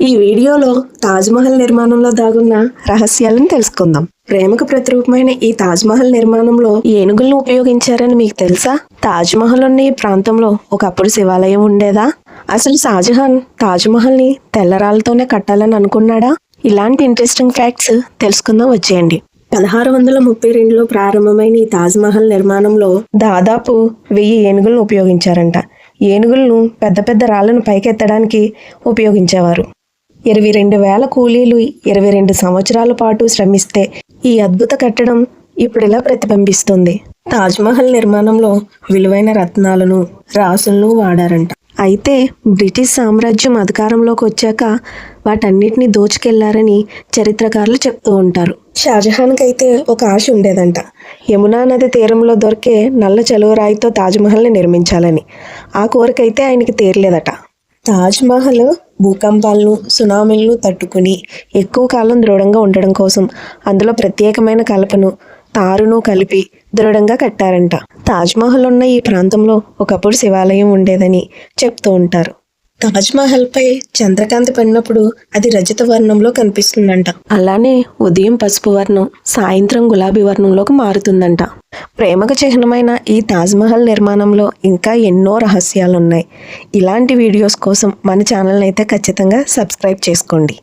ఈ వీడియోలో తాజ్మహల్ నిర్మాణంలో దాగున్న రహస్యాలను తెలుసుకుందాం. ప్రేమకు ప్రతిరూపమైన ఈ తాజ్మహల్ నిర్మాణంలో ఏనుగులను ఉపయోగించారని మీకు తెలుసా? తాజ్మహల్ ఉన్న ఈ ప్రాంతంలో ఒకప్పుడు శివాలయం ఉండేదా? అసలు షాజహాన్ తాజ్మహల్ని తెల్లరాళ్ళతోనే కట్టాలని అనుకున్నాడా? ఇలాంటి ఇంట్రెస్టింగ్ ఫ్యాక్ట్స్ తెలుసుకుందాం వచ్చేయండి. పదహారు వందల ముప్పై రెండులో ప్రారంభమైన ఈ తాజ్మహల్ నిర్మాణంలో దాదాపు వెయ్యి ఏనుగులను ఉపయోగించారంట. ఏనుగులను పెద్ద పెద్ద రాళ్ళను పైకెత్తడానికి ఉపయోగించేవారు. ఇరవై రెండు వేల కూలీలు ఇరవై రెండు సంవత్సరాల పాటు శ్రమిస్తే ఈ అద్భుత కట్టడం ఇప్పుడు ఇలా ప్రతిబింబిస్తుంది తాజ్మహల్ నిర్మాణంలో విలువైన రత్నాలను రాసులను వాడారంట. అయితే బ్రిటిష్ సామ్రాజ్యం అధికారంలోకి వచ్చాక వాటన్నిటిని దోచుకెళ్ళారని చరిత్రకారులు చెప్తూ ఉంటారు. షాజహాన్కి అయితే ఒక ఆశ ఉండేదంట. యమునా నది తీరంలో దొరికే నల్ల చలువరాయితో తాజ్మహల్ని నిర్మించాలని. ఆ కోరికైతే ఆయనకి తీరలేదట. తాజ్మహల్ భూకంపాలను సునామీలను తట్టుకుని ఎక్కువ కాలం దృఢంగా ఉండడం కోసం అందులో ప్రత్యేకమైన కలపను తారును కలిపి దృఢంగా కట్టారంట. తాజ్మహల్ ఉన్న ఈ ప్రాంతంలో ఒకప్పుడు శివాలయం ఉండేదని చెప్తూ ఉంటారు. తాజ్మహల్ పై చంద్రకాంతి పడినప్పుడు అది రజత వర్ణంలో కనిపిస్తుందంట. అలానే ఉదయం పసుపు వర్ణం సాయంత్రం గులాబీ వర్ణంలోకి మారుతుందంట. ప్రేమకు చిహ్నమైన ఈ తాజ్మహల్ నిర్మాణంలో ఇంకా ఎన్నో రహస్యాలు ఉన్నాయి ఇలాంటి వీడియోస్ కోసం మన ఛానల్ని అయితే ఖచ్చితంగా సబ్స్క్రైబ్ చేసుకోండి.